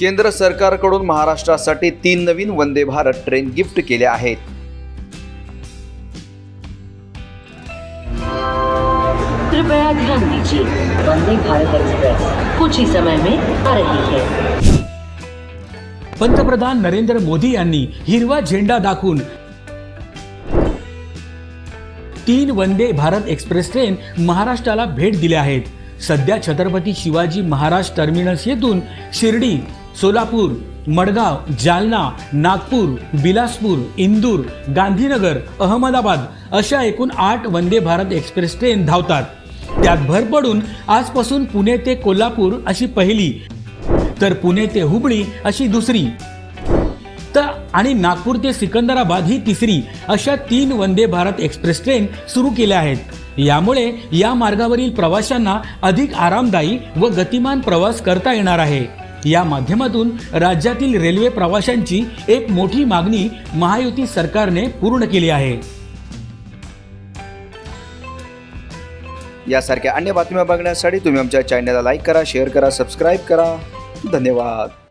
केंद्र सरकारकडून महाराष्ट्रासाठी तीन नवीन वंदे भारत ट्रेन गिफ्ट केल्या आहेत. कृपया ध्यान दीजिए वंदे भारत एक्सप्रेस कुछ ही समय में आ रही है। पंतप्रधान नरेंद्र मोदी यांनी हिरवा झेंडा दाखवून तीन वंदे भारत एक्सप्रेस ट्रेन महाराष्ट्राला भेट दिल्या आहेत. सध्या छत्रपती शिवाजी महाराज टर्मिनस येथून शिर्डी सोलापूर मडगाव जालना नागपूर बिलासपूर इंदूर गांधीनगर अहमदाबाद अशा एकूण आठ वंदे भारत एक्सप्रेस ट्रेन धावतात. त्यात भर पडून आजपासून पुणे ते कोल्हापूर अशी पहिली तर पुणे ते हुबळी अशी दुसरी. तर आणि नागपूर ते सिकंदराबाद ही तिसरी अशा तीन वंदे भारत एक्सप्रेस ट्रेन सुरू केल्या आहेत. यामुळे या मार्गावरील प्रवाशांना अधिक आरामदायी व गतिमान प्रवास करता येणार आहे. या माध्यमातून राज्यातील रेल्वे प्रवाशांची एक मोठी मागणी महायुती सरकारने पूर्ण केली आहे. यासारख्या अन्य बातम्या बघण्यासाठी तुम्ही आमच्या चॅनलला लाईक करा शेअर करा सबस्क्राईब करा. धन्यवाद.